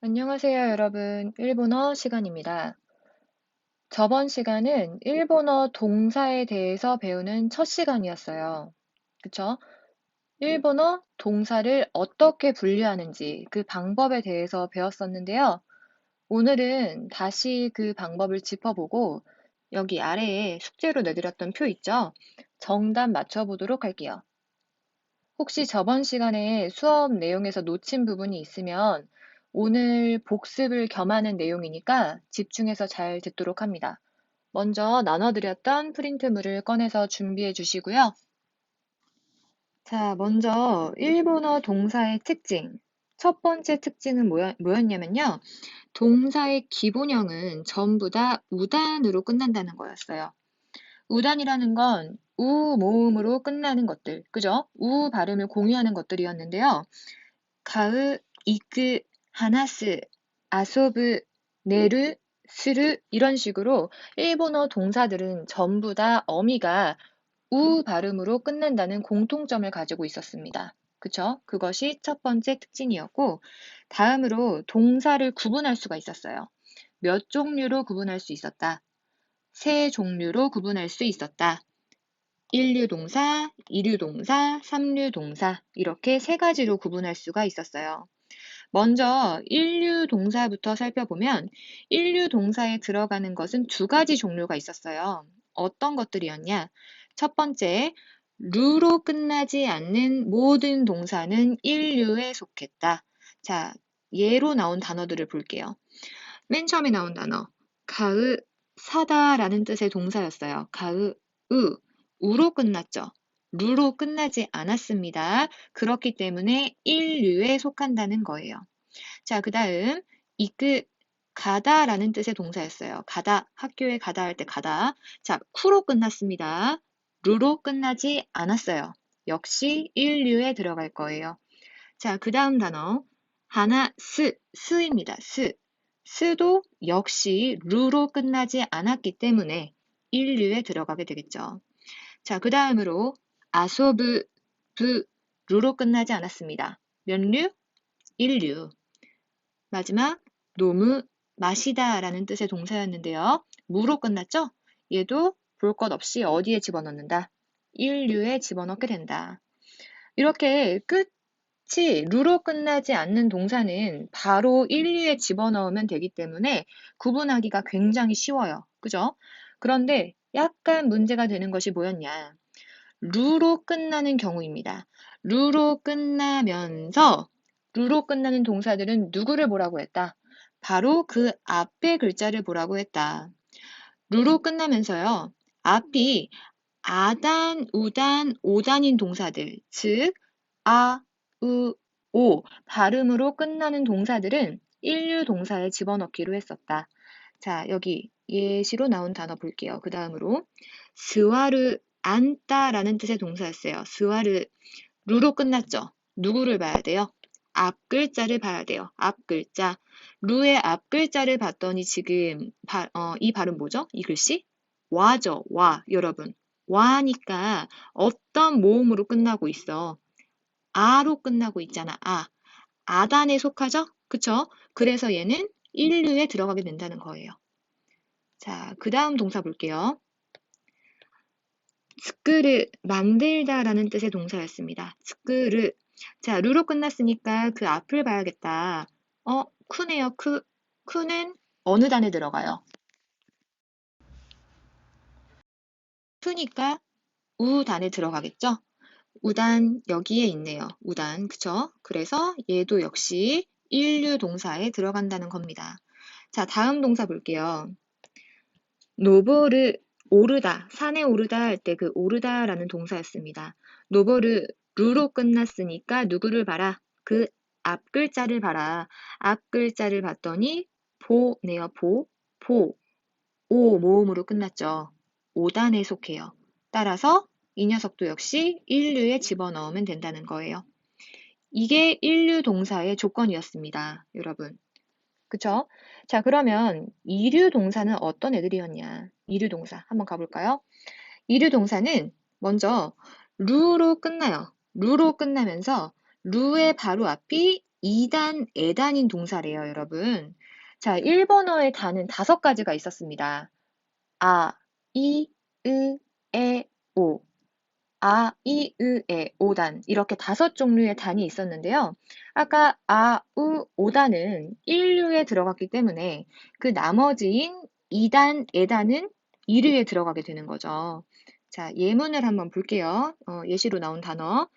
안녕하세요, 여러분. 일본어 시간입니다. 저번 시간은 일본어 동사에 대해서 배우는 첫 시간이었어요. 그쵸? 일본어 동사를 어떻게 분류하는지 그 방법에 대해서 배웠었는데요. 오늘은 다시 그 방법을 짚어보고 여기 아래에 숙제로 내드렸던 표 있죠? 정답 맞춰보도록 할게요. 혹시 저번 시간에 수업 내용에서 놓친 부분이 있으면 오늘 복습을 겸하는 내용이니까 집중해서 잘 듣도록 합니다. 먼저 나눠드렸던 프린트물을 꺼내서 준비해 주시고요. 자, 먼저 일본어 동사의 특징. 첫 번째 특징은 뭐였, 뭐였냐면요. 동사의 기본형은 전부 다 우단으로 끝난다는 거였어요. 우단이라는 건 우 모음으로 끝나는 것들, 그죠? 우 발음을 공유하는 것들이었는데요. 가으, 이크, 하나스, 아소브, 네르, 스르 이런 식으로 일본어 동사들은 전부 다 어미가 우 발음으로 끝난다는 공통점을 가지고 있었습니다. 그쵸? 그것이 첫 번째 특징이었고, 다음으로 동사를 구분할 수가 있었어요. 몇 종류로 구분할 수 있었다. 세 종류로 구분할 수 있었다. 1류 동사, 2류 동사, 3류 동사 이렇게 세 가지로 구분할 수가 있었어요. 먼저 1류 동사부터 살펴보면 1류 동사에 들어가는 것은 두 가지 종류가 있었어요. 어떤 것들이었냐? 첫 번째, 루로 끝나지 않는 모든 동사는 1류에 속했다. 자, 예로 나온 단어들을 볼게요. 맨 처음에 나온 단어, 가으, 사다라는 뜻의 동사였어요. 가으, 으, 우로 끝났죠. 루로 끝나지 않았습니다. 그렇기 때문에 1류에 속한다는 거예요. 자, 그 다음 이끄 가다라는 뜻의 동사였어요. 가다, 학교에 가다 할 때 가다. 자, 쿠로 끝났습니다. 루로 끝나지 않았어요. 역시 1류에 들어갈 거예요. 자, 그 다음 단어 하나, 스, 스입니다. 스. 스도 역시 루로 끝나지 않았기 때문에 1류에 들어가게 되겠죠. 자, 그 다음으로 아소브, 부, 루로 끝나지 않았습니다. 몇 류? 1류. 마지막 노무, 마시다 라는 뜻의 동사였는데요. 무로 끝났죠? 얘도 볼 것 없이 어디에 집어넣는다? 1류에 집어넣게 된다. 이렇게 끝이 루로 끝나지 않는 동사는 바로 1류에 집어넣으면 되기 때문에 구분하기가 굉장히 쉬워요. 그죠? 그런데 약간 문제가 되는 것이 뭐였냐? 루로 끝나는 경우입니다. 루로 끝나면서 루로 끝나는 동사들은 누구를 보라고 했다? 바로 그 앞의 글자를 보라고 했다. 루로 끝나면서요. 앞이 아단, 우단, 오단인 동사들, 즉 아, 으, 오 발음으로 끝나는 동사들은 일류 동사에 집어넣기로 했었다. 자, 여기 예시로 나온 단어 볼게요. 그 다음으로 스와르 앉다라는 뜻의 동사였어요. 스와르 루로 끝났죠. 누구를 봐야 돼요? 앞 글자를 봐야 돼요. 앞 글자. 루의 앞 글자를 봤더니 지금 바, 어, 이 발음 뭐죠? 이 글씨? 와죠. 와. 여러분. 와니까 어떤 모음으로 끝나고 있어? 아로 끝나고 있잖아. 아. 아단에 속하죠? 그쵸? 그래서 얘는 1류에 들어가게 된다는 거예요. 자, 그 다음 동사 볼게요. 스크르, 만들다라는 뜻의 동사였습니다. 스크르. 자, 루로 끝났으니까 그 앞을 봐야겠다. 어, 쿠네요. 크, 쿠는 어느 단에 들어가요? 쿠니까 우단에 들어가겠죠? 우단 여기에 있네요. 우단, 그쵸? 그래서 얘도 역시 1류 동사에 들어간다는 겁니다. 자, 다음 동사 볼게요. 노보르, 오르다, 산에 오르다 할 때 그 오르다라는 동사였습니다. 노보르, 루로 끝났으니까 누구를 봐라? 그 앞 글자를 봐라. 앞 글자를 봤더니 보네요. 보, 보, 오 모음으로 끝났죠. 5단에 속해요. 따라서 이 녀석도 역시 1류에 집어넣으면 된다는 거예요. 이게 1류 동사의 조건이었습니다. 여러분. 그쵸? 자, 그러면 2류 동사는 어떤 애들이었냐? 2류 동사 한번 가볼까요? 2류 동사는 먼저 루로 끝나요. 루로 끝나면서 루의 바로 앞이 이단, 에단인 동사래요, 여러분. 자, 일본어의 단은 다섯 가지가 있었습니다. 아, 이, 으, 에, 오. 아, 이, 으, 에, 오단. 이렇게 다섯 종류의 단이 있었는데요. 아까 아, 우, 오단은 일류에 들어갔기 때문에 그 나머지인 이단, 에단은 이류에 들어가게 되는 거죠. 자, 예문을 한번 볼게요. 어, 예시로 나온 단어.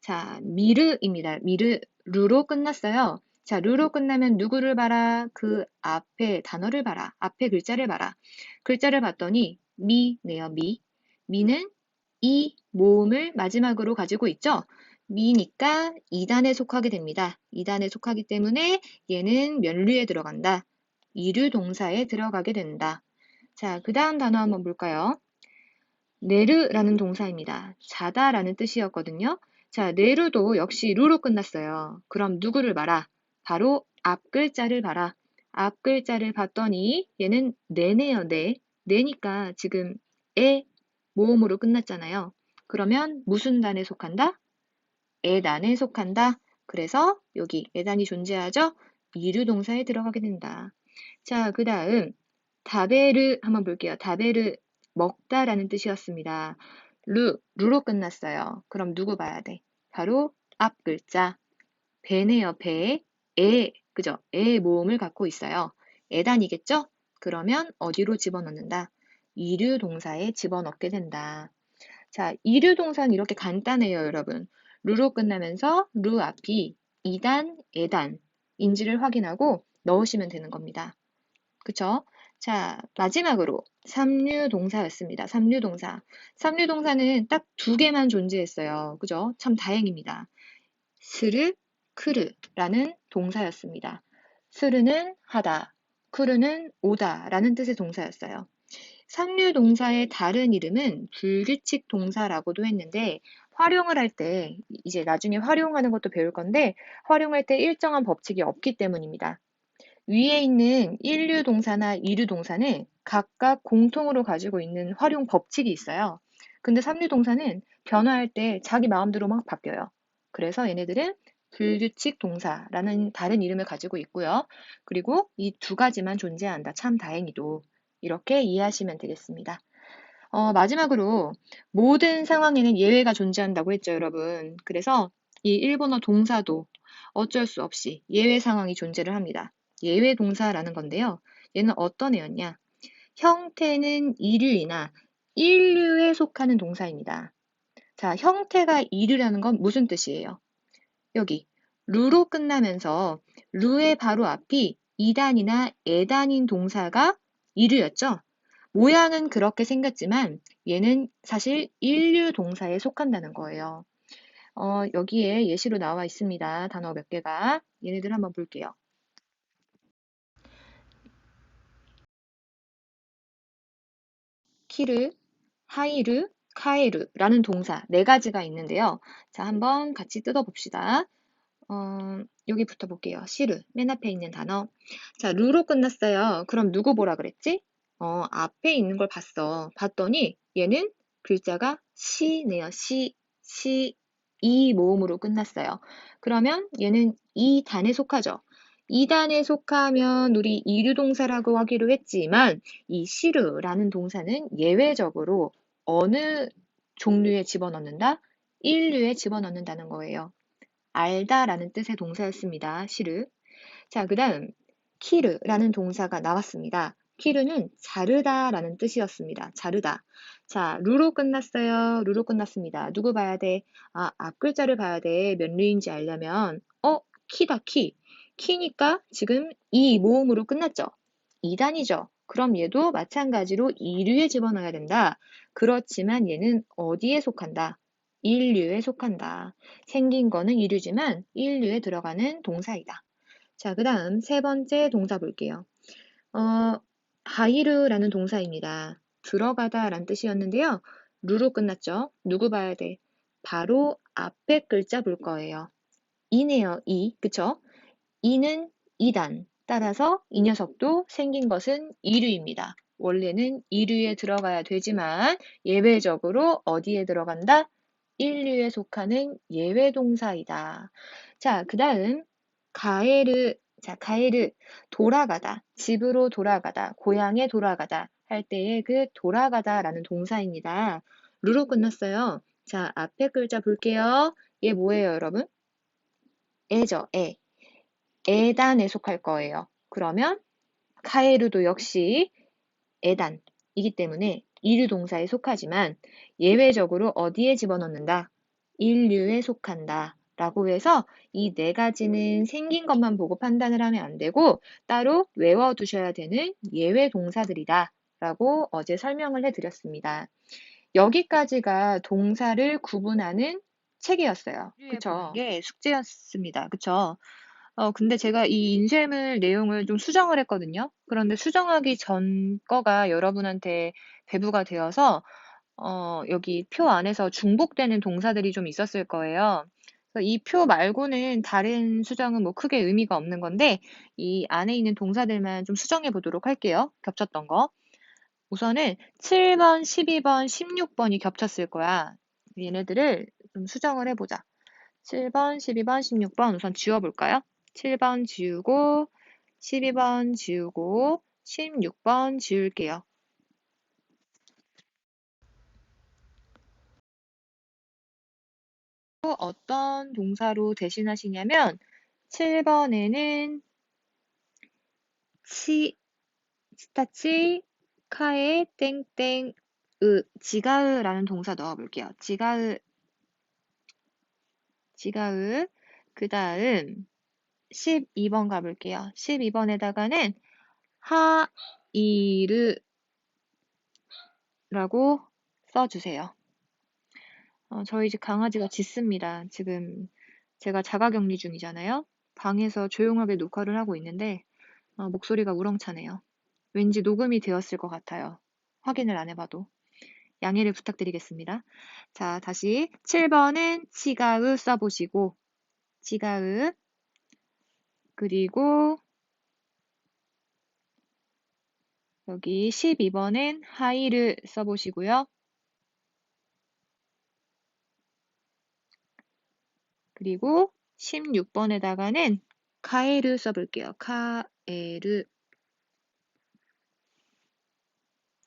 자, 미르입니다. 미르, 루로 끝났어요. 자, 루로 끝나면 누구를 봐라? 그 앞에 단어를 봐라. 앞에 글자를 봐라. 글자를 봤더니 미네요, 미. 미는 이 모음을 마지막으로 가지고 있죠. 미니까 2단에 속하게 됩니다. 2단에 속하기 때문에 얘는 면류에 들어간다. 이류 동사에 들어가게 된다. 자, 그 다음 단어 한번 볼까요? 네르라는 동사입니다. 자다라는 뜻이었거든요. 자, 네르도 역시 루로 끝났어요. 그럼 누구를 봐라? 바로 앞 글자를 봐라. 앞 글자를 봤더니 얘는 네네요, 네. 네니까 지금 에 모음으로 끝났잖아요. 그러면 무슨 단에 속한다? 에단에 속한다. 그래서 여기 에단이 존재하죠? 이류 동사에 들어가게 된다. 자, 그 다음 다베르 한번 볼게요. 다베르 먹다라는 뜻이었습니다. 루, 루로 끝났어요. 그럼 누구 봐야 돼? 바로 앞 글자 배네요. 배, 에, 그죠? 에 모음을 갖고 있어요. 에단이겠죠? 그러면 어디로 집어넣는다? 이류 동사에 집어넣게 된다. 자, 이류 동사는 이렇게 간단해요, 여러분. 루로 끝나면서 루 앞이 이단, 에단 인지를 확인하고 넣으시면 되는 겁니다. 그쵸? 자, 마지막으로 삼류 동사였습니다. 삼류 동사. 삼류 동사는 딱 두 개만 존재했어요. 그죠? 참 다행입니다. 스르, 크르라는 동사였습니다. 스르는 하다, 크르는 오다 라는 뜻의 동사였어요. 삼류 동사의 다른 이름은 불규칙 동사라고도 했는데 활용을 할 때 이제 나중에 활용하는 것도 배울 건데 활용할 때 일정한 법칙이 없기 때문입니다. 위에 있는 1류 동사나 2류 동사는 각각 공통으로 가지고 있는 활용 법칙이 있어요. 근데 3류 동사는 변화할 때 자기 마음대로 막 바뀌어요. 그래서 얘네들은 불규칙 동사라는 다른 이름을 가지고 있고요. 그리고 이 두 가지만 존재한다. 참 다행히도. 이렇게 이해하시면 되겠습니다. 어, 마지막으로 모든 상황에는 예외가 존재한다고 했죠, 여러분. 그래서 이 일본어 동사도 어쩔 수 없이 예외 상황이 존재를 합니다. 예외 동사라는 건데요. 얘는 어떤 애였냐? 형태는 이류이나 일류에 속하는 동사입니다. 자, 형태가 이류라는 건 무슨 뜻이에요? 여기 루로 끝나면서 루의 바로 앞이 이단이나 에단인 동사가 이류였죠. 모양은 그렇게 생겼지만 얘는 사실 일류 동사에 속한다는 거예요. 어, 여기에 예시로 나와 있습니다. 단어 몇 개가. 얘네들 한번 볼게요. 키르, 하이르, 카에르라는 동사 네 가지가 있는데요. 자, 한번 같이 뜯어봅시다. 어, 여기부터 볼게요. 시르, 맨 앞에 있는 단어. 자, 루로 끝났어요. 그럼 누구 보라 그랬지? 어, 앞에 있는 걸 봤어. 봤더니 얘는 글자가 시네요. 시, 시, 이 모음으로 끝났어요. 그러면 얘는 이 단에 속하죠. 이 단에 속하면 우리 이류 동사라고 하기로 했지만 이 시르라는 동사는 예외적으로 어느 종류에 집어넣는다? 인류에 집어넣는다는 거예요. 알다라는 뜻의 동사였습니다. 시르. 자, 그 다음 키르라는 동사가 나왔습니다. 키르는 자르다라는 뜻이었습니다. 자르다. 자, 루로 끝났어요. 루로 끝났습니다. 누구 봐야 돼? 아, 앞 글자를 봐야 돼. 몇 류인지 알려면 어, 키다, 키. 키니까 지금 이 모음으로 끝났죠. 2단이죠. 그럼 얘도 마찬가지로 2류에 집어넣어야 된다. 그렇지만 얘는 어디에 속한다? 1류에 속한다. 생긴 거는 2류지만 1류에 들어가는 동사이다. 자, 그 다음 세 번째 동사 볼게요. 어, 하이르라는 동사입니다. 들어가다 라는 뜻이었는데요. 루로 끝났죠. 누구 봐야 돼? 바로 앞에 글자 볼 거예요. 이네요, 이. 그쵸? 이는 2단. 따라서 이 녀석도 생긴 것은 2류입니다. 원래는 2류에 들어가야 되지만 예외적으로 어디에 들어간다? 1류에 속하는 예외 동사이다. 자, 그 다음 가에르, 자, 가에르, 돌아가다, 집으로 돌아가다, 고향에 돌아가다 할 때의 그 돌아가다 라는 동사입니다. 루로 끝났어요. 자, 앞에 글자 볼게요. 얘 뭐예요, 여러분? 애죠, 애. 애단에 속할 거예요. 그러면 카에르도 역시 애단이기 때문에 이류 동사에 속하지만 예외적으로 어디에 집어넣는다? 인류에 속한다. 라고 해서 이 네 가지는 생긴 것만 보고 판단을 하면 안 되고 따로 외워두셔야 되는 예외 동사들이다. 라고 어제 설명을 해드렸습니다. 여기까지가 동사를 구분하는 책이었어요. 그쵸? 이게 숙제였습니다. 그쵸? 어, 근데 제가 이 인쇄물 내용을 좀 수정을 했거든요. 그런데 수정하기 전 거가 여러분한테 배부가 되어서, 어, 여기 표 안에서 중복되는 동사들이 좀 있었을 거예요. 이 표 말고는 다른 수정은 뭐 크게 의미가 없는 건데, 이 안에 있는 동사들만 좀 수정해 보도록 할게요. 겹쳤던 거. 우선은 7번, 12번, 16번이 겹쳤을 거야. 얘네들을 좀 수정을 해보자. 7번, 12번, 16번 우선 지워볼까요? 7번 지우고, 12번 지우고, 16번 지울게요. 어떤 동사로 대신하시냐면 7번에는 치, 스타치, 카에 땡땡 으 지가으라는 동사 넣어볼게요. 지가으 지가으 그 다음 12번 가볼게요. 12번에다가는 하이르라고 써주세요. 어, 저희 집 강아지가 짖습니다. 지금 제가 자가격리 중이잖아요. 방에서 조용하게 녹화를 하고 있는데 어, 목소리가 우렁차네요. 왠지 녹음이 되었을 것 같아요. 확인을 안 해봐도. 양해를 부탁드리겠습니다. 자, 다시 7번은 치가으 써보시고 치가으 그리고 여기 12번은 하이를 써보시고요. 그리고 16번에다가는 카에르 써볼게요. 카에르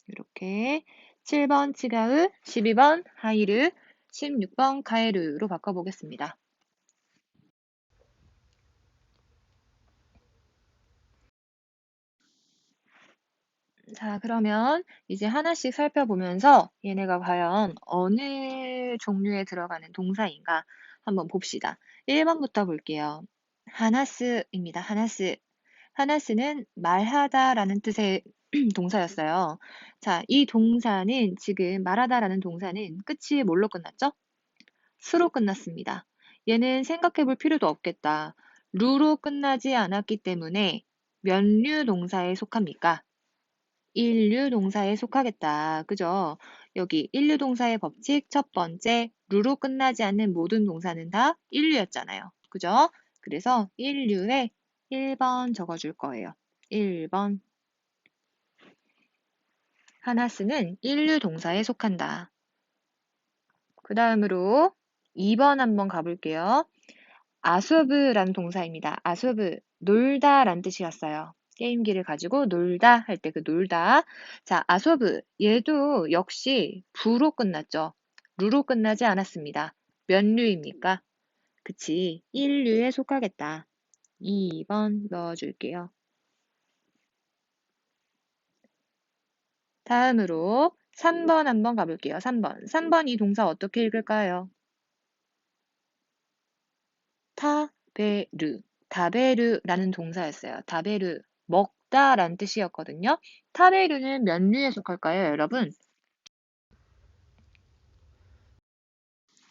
이렇게 7번 치가으, 12번 하이르, 16번 가에르로 바꿔보겠습니다. 자, 그러면 이제 하나씩 살펴보면서 얘네가 과연 어느 종류에 들어가는 동사인가 한번 봅시다. 1번부터 볼게요. 하나스입니다. 하나스. 하나스는 말하다라는 뜻의 동사였어요. 자, 이 동사는 지금 말하다라는 동사는 끝이 뭘로 끝났죠? 수로 끝났습니다. 얘는 생각해 볼 필요도 없겠다. 루로 끝나지 않았기 때문에 면류 동사에 속합니까? 인류 동사에 속하겠다. 그죠? 여기 인류 동사의 법칙 첫 번째, 루로 끝나지 않는 모든 동사는 다 인류였잖아요. 그죠? 그래서 인류에 1번 적어줄 거예요. 1번. 하나스는 인류 동사에 속한다. 그 다음으로 2번 한번 가볼게요. 아수브라는 동사입니다. 아수브, 놀다 라는 뜻이었어요. 게임기를 가지고 놀다 할 때 그 놀다. 자, 아소브. 얘도 역시 부로 끝났죠. 루로 끝나지 않았습니다. 몇 류입니까? 그치. 1류에 속하겠다. 2번 넣어줄게요. 다음으로 3번 한번 가볼게요. 3번. 3번 이 동사 어떻게 읽을까요? 타베르. 다베르라는 동사였어요. 다베르. 먹다라는 뜻이었거든요. 타베르는 몇 류에 속할까요, 여러분?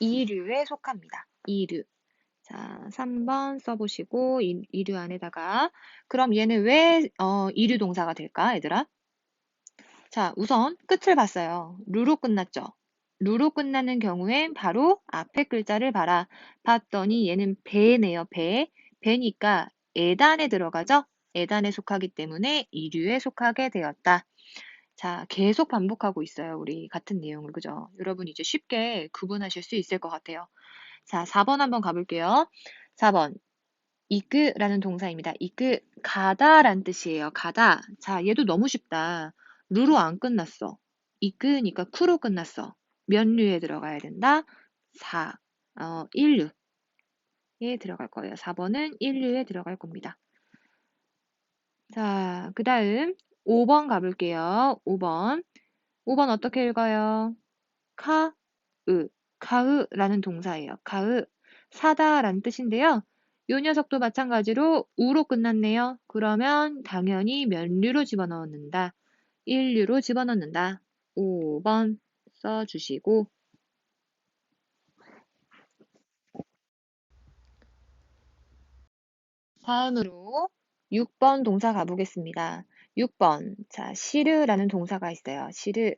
2류에 속합니다. 2류. 자, 3번 써보시고 2, 류 안에다가 그럼 얘는 왜 어, 2류 동사가 될까, 얘들아? 자, 우선 끝을 봤어요. 루로 끝났죠. 루로 끝나는 경우엔 바로 앞에 글자를 봐라. 봤더니 얘는 배네요, 배. 배니까 에단에 들어가죠. 에단에 속하기 때문에 이류에 속하게 되었다. 자, 계속 반복하고 있어요. 우리 같은 내용을. 그죠? 여러분 이제 쉽게 구분하실 수 있을 것 같아요. 자, 4번 한번 가볼게요. 4번. 이끄라는 동사입니다. 이끄, 가다란 뜻이에요. 가다. 자, 얘도 너무 쉽다. 루로 안 끝났어. 이끄니까 쿠로 끝났어. 면 류에 들어가야 된다. 4, 어, 1류에 들어갈 거예요. 4번은 1류에 들어갈 겁니다. 자, 그 다음 5번 가볼게요. 5번. 5번 어떻게 읽어요? 카, 으, 가으라는 동사예요. 가으, 사다라는 뜻인데요. 요 녀석도 마찬가지로 우로 끝났네요. 그러면 당연히 면류로 집어넣는다. 1류로 집어넣는다. 5번 써주시고 다음으로 6번 동사 가보겠습니다. 6번. 자, 시르라는 동사가 있어요. 시르.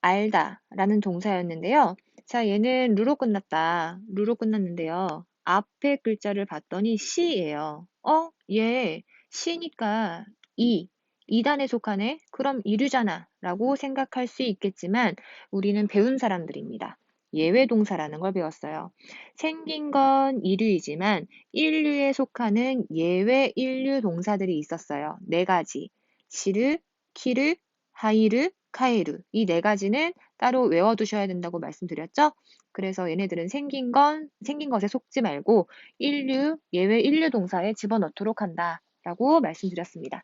알다 라는 동사였는데요. 자, 얘는 루로 끝났다. 루로 끝났는데요. 앞에 글자를 봤더니 시예요. 어? 얘 시니까 이, 이단에 속하네? 그럼 이류잖아. 라고 생각할 수 있겠지만 우리는 배운 사람들입니다. 예외 동사라는 걸 배웠어요. 생긴 건 이류이지만 일류에 속하는 예외 일류 동사들이 있었어요. 네 가지. 시르, 키르, 하이르, 카이르. 이 네 가지는 따로 외워두셔야 된다고 말씀드렸죠? 그래서 얘네들은 생긴 건, 생긴 것에 속지 말고 인류, 예외 인류 동사에 집어넣도록 한다. 라고 말씀드렸습니다.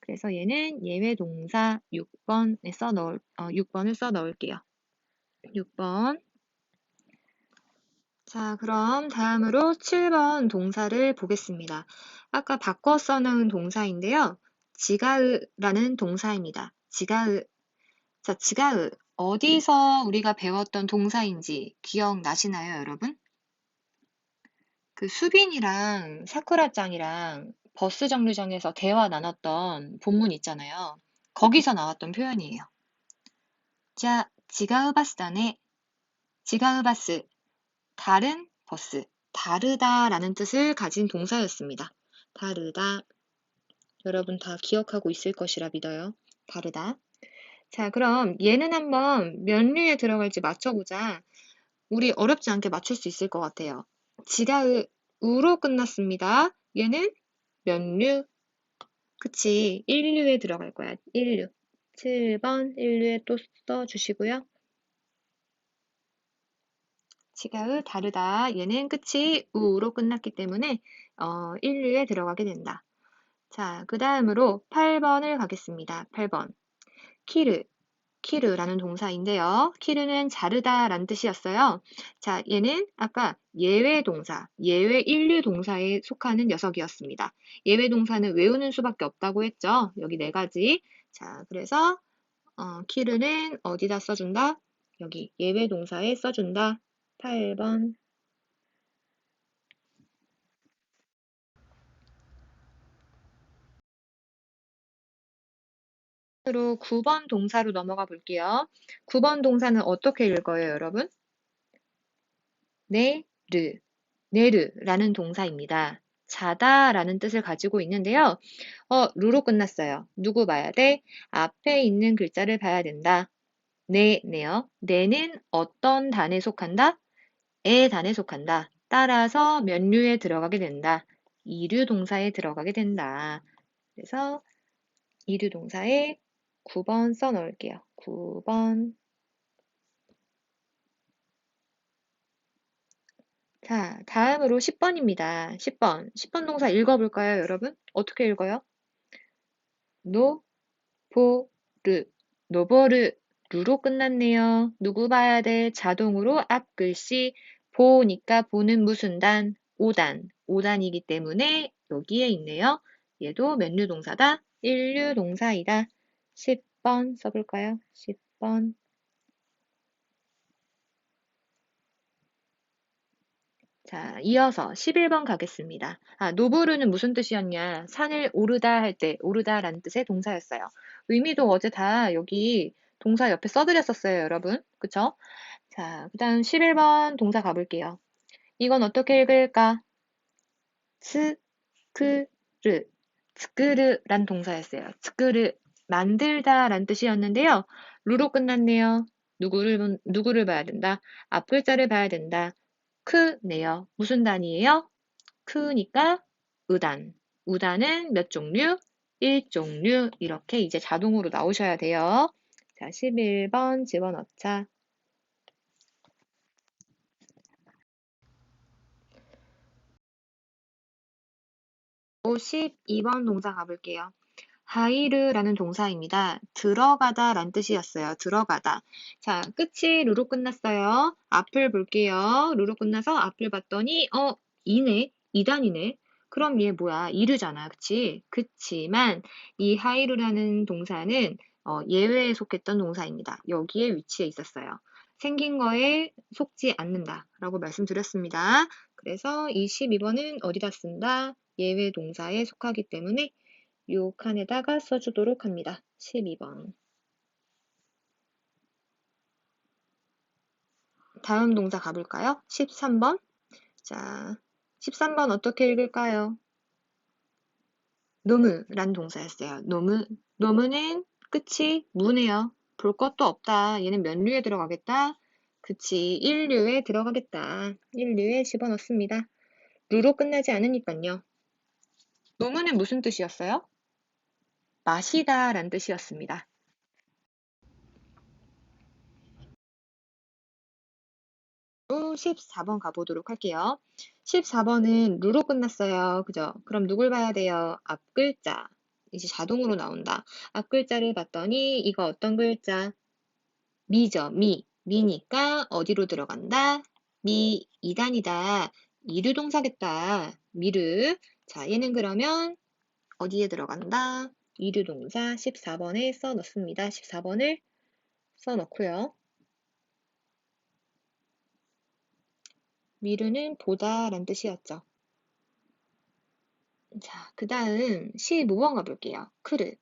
그래서 얘는 예외 동사 6번에 써 넣을, 어, 6번을 써 넣을게요. 6번. 자, 그럼 다음으로 7번 동사를 보겠습니다. 아까 바꿔 써놓은 동사인데요. 지가으라는 동사입니다. 지가으. 자, 지가으. 어디서 우리가 배웠던 동사인지 기억나시나요, 여러분? 그 수빈이랑 사쿠라짱이랑 버스 정류장에서 대화 나눴던 본문 있잖아요. 거기서 나왔던 표현이에요. 자, 지가으바스다네. 지가으바스. 다른 버스. 다르다라는 뜻을 가진 동사였습니다. 다르다. 여러분 다 기억하고 있을 것이라 믿어요. 다르다. 자, 그럼 얘는 한번 면류에 들어갈지 맞춰보자. 우리 어렵지 않게 맞출 수 있을 것 같아요. 지가 우로 끝났습니다. 얘는 면류. 그치. 1류에 들어갈 거야. 1류. 7번 1류에 또 써주시고요. 지가의 다르다. 얘는 끝이 우로 끝났기 때문에 어, 1류에 들어가게 된다. 자, 그 다음으로 8번을 가겠습니다. 8번. 키르, 키르라는 동사인데요. 키르는 자르다 라는 뜻이었어요. 자, 얘는 아까 예외 동사, 예외 인류 동사에 속하는 녀석이었습니다. 예외 동사는 외우는 수밖에 없다고 했죠. 여기 네 가지. 자, 그래서 어, 키르는 어디다 써준다? 여기 예외 동사에 써준다. 8번. 으로 9번 동사로 넘어가 볼게요. 9번 동사는 어떻게 읽어요, 여러분? 네르, 네르라는 동사입니다. 자다라는 뜻을 가지고 있는데요. 어, 루로 끝났어요. 누구 봐야 돼? 앞에 있는 글자를 봐야 된다. 네, 네요. 네는 어떤 단에 속한다? 에 단에 속한다. 따라서 면류에 들어가게 된다. 이류 동사에 들어가게 된다. 그래서 이류 동사에 9번 써 놓을게요. 9번. 자, 다음으로 10번입니다. 10번. 10번 동사 읽어볼까요, 여러분? 어떻게 읽어요? 노, 보, 르. 노보르. 루로 끝났네요. 누구 봐야 돼? 자동으로 앞 글씨. 보니까 보는 무슨 단? 5단. 5단이기 때문에 여기에 있네요. 얘도 면류 동사다. 인류 동사이다. 10번 써볼까요? 10번. 자, 이어서 11번 가겠습니다. 아, 노브르는 무슨 뜻이었냐? 산을 오르다 할 때, 오르다라는 뜻의 동사였어요. 의미도 어제 다 여기 동사 옆에 써드렸었어요, 여러분. 그쵸? 자, 그 다음 11번 동사 가볼게요. 이건 어떻게 읽을까? 츠크르, 츠크르란 동사였어요. 츠크르, 만들다 란 뜻이었는데요. 루로 끝났네요. 누구를, 누구를 봐야 된다? 앞글자를 봐야 된다. 크네요. 무슨 단위예요? 크니까 의단. 우단은 몇 종류? 1종류. 이렇게 이제 자동으로 나오셔야 돼요. 자, 11번 집어넣자. 52번 동사 가볼게요. 하이르라는 동사입니다. 들어가다 란 뜻이었어요. 들어가다. 자, 끝이 루로 끝났어요. 앞을 볼게요. 루로 끝나서 앞을 봤더니, 어, 이네? 이단이네? 그럼 얘 뭐야? 이르잖아. 그치? 그치만 이 하이르라는 동사는 어, 예외에 속했던 동사입니다. 여기에 위치해 있었어요. 생긴 거에 속지 않는다 라고 말씀드렸습니다. 그래서 이 12번은 어디다 쓴다? 예외 동사에 속하기 때문에 요 칸에다가 써주도록 합니다. 12번. 다음 동사 가볼까요? 13번. 자, 13번 어떻게 읽을까요? 노무란 동사였어요. 노무. 노무는 끝이 무네요. 볼 것도 없다. 얘는 면류에 들어가겠다. 그치. 1류에 들어가겠다. 1류에 집어넣습니다. 루로 끝나지 않으니까요. 노무는 무슨 뜻이었어요? 마시다 란 뜻이었습니다. 또 14번 가보도록 할게요. 14번은 루로 끝났어요. 그죠? 그럼 누굴 봐야 돼요? 앞 글자. 이제 자동으로 나온다. 앞 글자를 봤더니 이거 어떤 글자? 미죠. 미. 미니까 어디로 들어간다? 미 2단이다. 이류동사겠다. 미르. 자, 얘는 그러면 어디에 들어간다? 이류동사 14번에 써 넣습니다. 14번을 써 넣고요. 미르는 보다 란 뜻이었죠. 자, 그 다음 15번 가볼게요. 크르.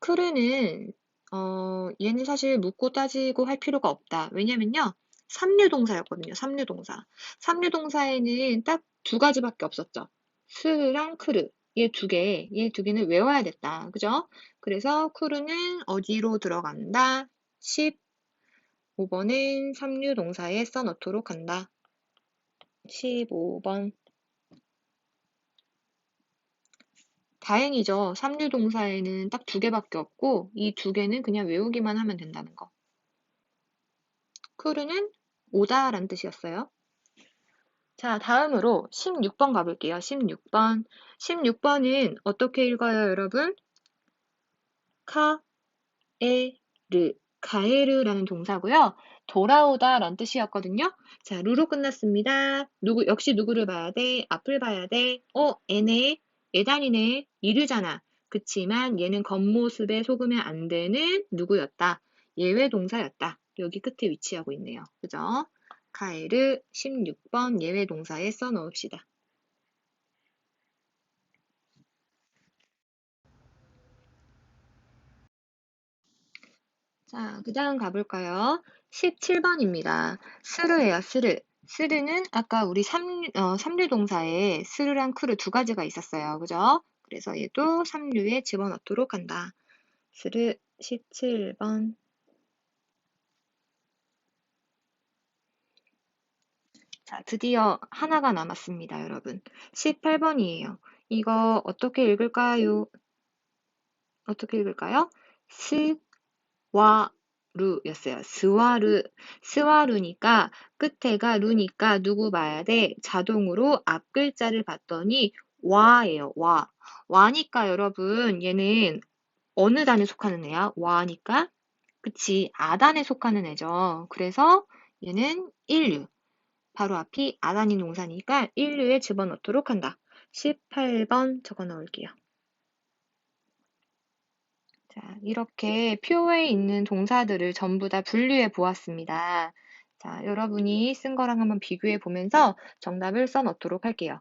크르는 어, 얘는 사실 묻고 따지고 할 필요가 없다. 왜냐면요. 삼류동사였거든요. 삼류동사. 삼류동사에는 딱 두 가지밖에 없었죠. 스랑 크르. 얘 두 개, 얘 두 개는 외워야 됐다. 그죠? 그래서 크르는 어디로 들어간다? 15번은 삼류동사에 써넣도록 한다. 15번. 다행이죠. 삼류동사에는 딱 두 개밖에 없고 이 두 개는 그냥 외우기만 하면 된다는 거. 크루는 오다라는 뜻이었어요. 자, 다음으로 16번 가볼게요. 16번. 16번은 어떻게 읽어요, 여러분? 카, 에, 르. 가에르라는 동사고요. 돌아오다 라는 뜻이었거든요. 자, 루로 끝났습니다. 누구, 역시 누구를 봐야 돼? 앞을 봐야 돼. 어, 애네. 예단이네, 이르잖아. 그치만 얘는 겉모습에 속으면 안 되는 누구였다? 예외 동사였다. 여기 끝에 위치하고 있네요. 그죠? 카에르 16번 예외 동사에 써 넣읍시다. 자, 그 다음 가볼까요? 17번입니다. 스르예요, 스르. 스르는 아까 우리 삼, 어, 삼류 동사에 스르랑 크르 두 가지가 있었어요. 그죠? 그래서 얘도 삼류에 집어넣도록 한다. 스르 17번. 자, 드디어 하나가 남았습니다, 여러분. 18번이에요. 이거 어떻게 읽을까요? 어떻게 읽을까요? 스, 와, 루였어요. 스와르, 스와르니까 끝에가 루니까 누구 봐야 돼? 자동으로 앞 글자를 봤더니 와예요. 와. 와니까 여러분 얘는 어느 단에 속하는 애야? 와니까 그치 아단에 속하는 애죠. 그래서 얘는 1류. 바로 앞이 아단인 동사니까 1류에 집어넣도록 한다. 18번 적어 넣을게요. 자, 이렇게 표에 있는 동사들을 전부 다 분류해 보았습니다. 자, 여러분이 쓴 거랑 한번 비교해 보면서 정답을 써 넣도록 할게요.